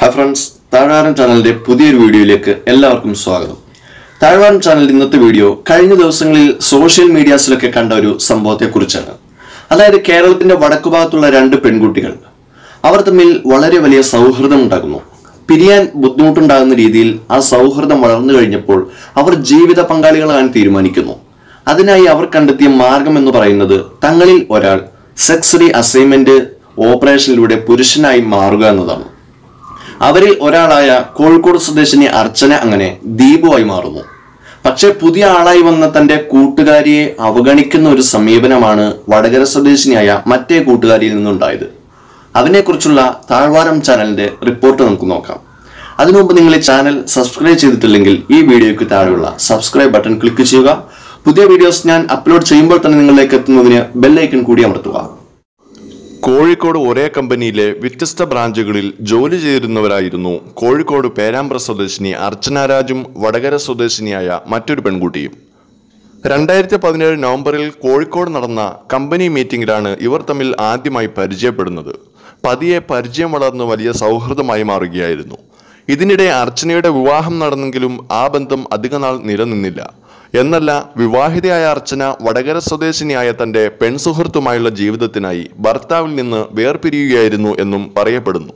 Hi friends താഴ്വാരൻ ചാനലിന്റെ പുതിയൊരു വീഡിയോയിലേക്ക് എല്ലാവർക്കും സ്വാഗതം. താഴ്വാരൻ ചാനലിന്റെ ഇന്നത്തെ വീഡിയോ കഴിഞ്ഞ ദിവസങ്ങളിൽ സോഷ്യൽ മീഡിയാസിലൊക്കെ കണ്ട ഒരു സംഭവത്തെക്കുറിച്ചാണ്. അതായത് കേരളത്തിന്റെ വടക്കുഭാഗത്തുള്ള രണ്ട് പെൺകുട്ടികൾ. അവർ തമ്മിൽ വളരെ വലിയ സൗഹൃദം ഉണ്ടാകുന്നു. പിരിയാൻ ബുദ്ധിമുട്ടുണ്ടാകുന്ന രീതിയിൽ ആ സൗഹൃദം വളർന്നു കഴിഞ്ഞപ്പോൾ അവർ ജീവിത പങ്കാളികളാകാൻ തീരുമാനിക്കുന്നു. അതിനായി അവർ കണ്ടെത്തിയ മാർഗം എന്ന് പറയുന്നത് തങ്ങളിൽ ഒരാൾ സെക്സറി അസൈൻമെന്റ് ഓപ്പറേഷനിലൂടെ പുരുഷനായി മാറുക എന്നതാണ്. അവരിൽ ഒരാളായ കോഴിക്കോട് സ്വദേശിനി അർച്ചന അങ്ങനെ ദീപുവായി മാറുന്നു. പക്ഷെ പുതിയ ആളായി വന്ന തന്റെ കൂട്ടുകാരിയെ അവഗണിക്കുന്ന ഒരു സമീപനമാണ് വടകര സ്വദേശിനിയായ മറ്റേ കൂട്ടുകാരിയിൽ നിന്നുണ്ടായത്. അതിനെക്കുറിച്ചുള്ള താഴ്വാരം ചാനലിന്റെ റിപ്പോർട്ട് നമുക്ക് നോക്കാം. അതിനുമുമ്പ് നിങ്ങൾ ഈ ചാനൽ സബ്സ്ക്രൈബ് ചെയ്തിട്ടില്ലെങ്കിൽ ഈ വീഡിയോയ്ക്ക് താഴെയുള്ള സബ്സ്ക്രൈബ് ബട്ടൺ ക്ലിക്ക് ചെയ്യുക. പുതിയ വീഡിയോസ് ഞാൻ അപ്ലോഡ് ചെയ്യുമ്പോൾ തന്നെ നിങ്ങളിലേക്ക് എത്തുന്നതിന് ബെല്ലൈക്കൺ കൂടി അമർത്തുക. കോഴിക്കോട് ഒരേ കമ്പനിയിലെ വ്യത്യസ്ത ബ്രാഞ്ചുകളിൽ ജോലി ചെയ്തിരുന്നവരായിരുന്നു കോഴിക്കോട് പേരാമ്പ്ര സ്വദേശിനി അർച്ചന രാജും വടകര സ്വദേശിനിയായ മറ്റൊരു പെൺകുട്ടിയും. രണ്ടായിരത്തി പതിനേഴ് നവംബറിൽ കോഴിക്കോട് നടന്ന കമ്പനി മീറ്റിംഗിലാണ് ഇവർ തമ്മിൽ ആദ്യമായി പരിചയപ്പെടുന്നത്. പതിയെ പരിചയം വളർന്ന് വലിയ സൗഹൃദമായി മാറുകയായിരുന്നു. ഇതിനിടെ അർച്ചനയുടെ വിവാഹം നടന്നെങ്കിലും ആ ബന്ധം അധികനാൾ നിലനിന്നില്ല. എന്നല്ല വിവാഹിതയായ അർച്ചന വടകര സ്വദേശിനിയായ തന്റെ പെൺസുഹൃത്തുമായുള്ള ജീവിതത്തിനായി ഭർത്താവിൽ നിന്ന് വേർപിരിയുകയായിരുന്നു എന്നും പറയപ്പെടുന്നു.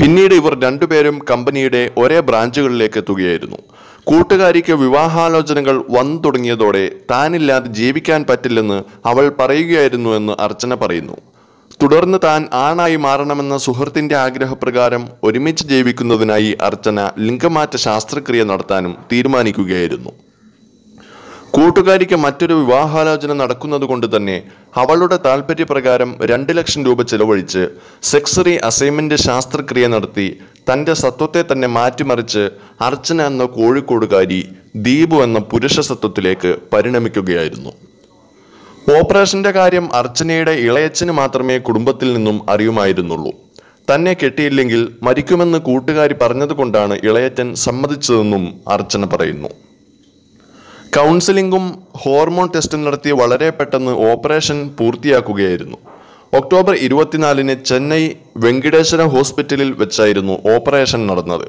പിന്നീട് ഇവർ രണ്ടുപേരും കമ്പനിയുടെ ഒരേ ബ്രാഞ്ചുകളിലേക്ക് എത്തുകയായിരുന്നു. കൂട്ടുകാരിക്ക് വിവാഹാലോചനകൾ വന്നു തുടങ്ങിയതോടെ താനില്ലാതെ ജീവിക്കാൻ പറ്റില്ലെന്ന് അവൾ പറയുകയായിരുന്നു എന്ന് അർച്ചന പറയുന്നു. തുടർന്ന് താൻ ആണായി മാറണമെന്ന സുഹൃത്തിന്റെ ആഗ്രഹപ്രകാരം ഒരുമിച്ച് ജീവിക്കുന്നതിനായി അർച്ചന ലിംഗമാറ്റ ശാസ്ത്രക്രിയ നടത്താനും തീരുമാനിക്കുകയായിരുന്നു. കൂട്ടുകാരിക്ക് മറ്റൊരു വിവാഹാലോചന നടക്കുന്നത് കൊണ്ട് തന്നെ അവളുടെ താല്പര്യപ്രകാരം രണ്ട് ലക്ഷം രൂപ ചെലവഴിച്ച് സെക്സറി അസൈൻമെന്റ് ശാസ്ത്രക്രിയ നടത്തി തന്റെ സത്വത്തെ തന്നെ മാറ്റിമറിച്ച് അർച്ചന എന്ന കോഴിക്കോടുകാരി ദീപു എന്ന പുരുഷ സത്വത്തിലേക്ക് പരിണമിക്കുകയായിരുന്നു. ഓപ്പറേഷന്റെ കാര്യം അർച്ചനയുടെ ഇളയച്ചന് മാത്രമേ കുടുംബത്തിൽ നിന്നും അറിയുമായിരുന്നുള്ളൂ. തന്നെ കെട്ടിയില്ലെങ്കിൽ മരിക്കുമെന്ന് കൂട്ടുകാരി പറഞ്ഞതുകൊണ്ടാണ് ഇളയച്ചൻ സമ്മതിച്ചതെന്നും അർച്ചന പറയുന്നു. കൗൺസിലിംഗും ഹോർമോൺ ടെസ്റ്റും നടത്തി വളരെ പെട്ടെന്ന് ഓപ്പറേഷൻ പൂർത്തിയാക്കുകയായിരുന്നു. ഒക്ടോബർ ഇരുപത്തിനാലിന് ചെന്നൈ വെങ്കിടേശ്വര ഹോസ്പിറ്റലിൽ വെച്ചായിരുന്നു ഓപ്പറേഷൻ നടന്നത്.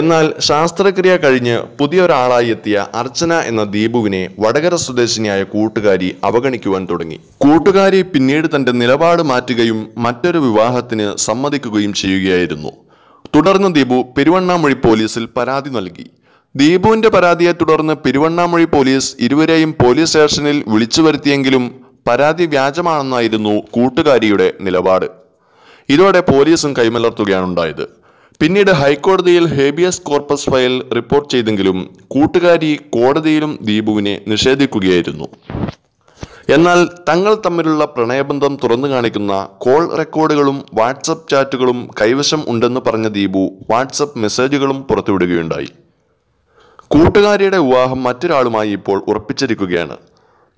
എന്നാൽ ശാസ്ത്രക്രിയ കഴിഞ്ഞ് പുതിയൊരാളായി എത്തിയ അർച്ചന എന്ന ദീപുവിനെ വടകര സ്വദേശിനിയായ കൂട്ടുകാരി അവഗണിക്കുവാൻ തുടങ്ങി. കൂട്ടുകാരി പിന്നീട് തന്റെ നിലപാട് മാറ്റുകയും മറ്റൊരു വിവാഹത്തിന് സമ്മതിക്കുകയും ചെയ്യുകയായിരുന്നു. തുടർന്ന് ദീപു പെരുവണ്ണാമൊഴി പോലീസിൽ പരാതി നൽകി. ദീപുവിന്റെ പരാതിയെ തുടർന്ന് പെരുവണ്ണാമൊഴി പോലീസ് ഇരുവരെയും പോലീസ് സ്റ്റേഷനിൽ വിളിച്ചു വരുത്തിയെങ്കിലും പരാതി വ്യാജമാണെന്നായിരുന്നു കൂട്ടുകാരിയുടെ നിലപാട്. ഇതോടെ പോലീസും കൈമലർത്തുകയാണ് ഉണ്ടായത്. പിന്നീട് ഹൈക്കോടതിയിൽ ഹേബിയസ് കോർപ്പസ് ഫയൽ റിപ്പോർട്ട് ചെയ്തെങ്കിലും കൂട്ടുകാരി കോടതിയിലും ദീപുവിനെ നിഷേധിക്കുകയായിരുന്നു. എന്നാൽ തങ്ങൾ തമ്മിലുള്ള പ്രണയബന്ധം തുറന്നു കാണിക്കുന്ന കോൾ റെക്കോർഡുകളും വാട്സപ്പ് ചാറ്റുകളും കൈവശം ഉണ്ടെന്ന് പറഞ്ഞ ദീപു വാട്സപ്പ് മെസ്സേജുകളും പുറത്തുവിടുകയുണ്ടായി. കൂട്ടുകാരിയുടെ വിവാഹം മറ്റൊരാളുമായി ഇപ്പോൾ ഉറപ്പിച്ചിരിക്കുകയാണ്.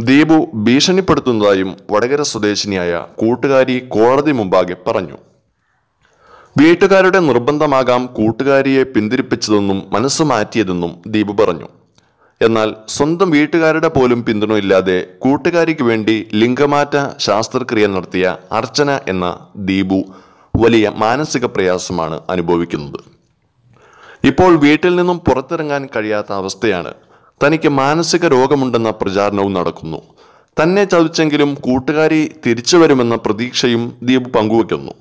ദീപു ഭീഷണിപ്പെടുത്തുന്നതായും വടകര സ്വദേശിനിയായ കൂട്ടുകാരി കോടതി മുമ്പാകെ പറഞ്ഞു. വീട്ടുകാരുടെ നിർബന്ധമാകാം കൂട്ടുകാരിയെ പിന്തിരിപ്പിച്ചതെന്നും മനസ്സ് മാറ്റിയതെന്നും ദീപു പറഞ്ഞു. എന്നാൽ സ്വന്തം വീട്ടുകാരുടെ പോലും പിന്തുണയില്ലാതെ കൂട്ടുകാരിക്ക് വേണ്ടി ലിംഗമാറ്റ ശാസ്ത്രക്രിയ നടത്തിയ അർച്ചന എന്ന ദീപു വലിയ മാനസിക പ്രയാസമാണ് അനുഭവിക്കുന്നത്. ഇപ്പോൾ വീട്ടിൽ നിന്നും പുറത്തിറങ്ങാൻ കഴിയാത്ത അവസ്ഥയാണ്. തനിക്ക് മാനസിക രോഗമുണ്ടെന്ന പ്രചാരണവും നടക്കുന്നു. തന്നെ ചതിച്ചെങ്കിലും കൂട്ടുകാരി തിരിച്ചു വരുമെന്ന പ്രതീക്ഷയും ദീപ് പങ്കുവയ്ക്കുന്നു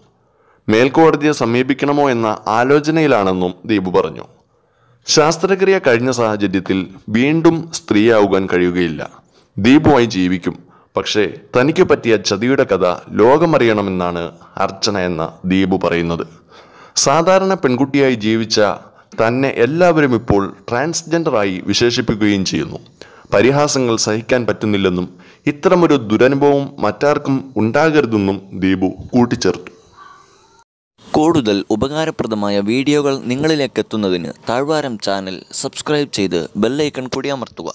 മേൽക്കോടതിയെ സമീപിക്കണമോ എന്ന ആലോചനയിലാണെന്നും ദീപു പറഞ്ഞു. ശാസ്ത്രക്രിയ കഴിഞ്ഞ സാഹചര്യത്തിൽ വീണ്ടും സ്ത്രീയാവുകാൻ കഴിയുകയില്ല. ദീപുമായി ജീവിക്കും. പക്ഷേ തനിക്ക് പറ്റിയ ചതിയുടെ കഥ ലോകമറിയണമെന്നാണ് അർച്ചന എന്ന ദീപു പറയുന്നത്. സാധാരണ പെൺകുട്ടിയായി ജീവിച്ച തന്നെ എല്ലാവരും ഇപ്പോൾ ട്രാൻസ്ജെൻഡറായി വിശേഷിപ്പിക്കുകയും ചെയ്യുന്നു. പരിഹാസങ്ങൾ സഹിക്കാൻ പറ്റുന്നില്ലെന്നും ഇത്തരമൊരു ദുരനുഭവം മറ്റാർക്കും ഉണ്ടാകരുതെന്നും ദീപു കൂട്ടിച്ചേർത്തു. കൂടുതൽ ഉപകാരപ്രദമായ വീഡിയോകൾ നിങ്ങളിലേക്ക് എത്തുന്നതിന് താഴ്വാരം ചാനൽ സബ്സ്ക്രൈബ് ചെയ്ത് ബെല്ലൈക്കൺ കൂടി അമർത്തുക.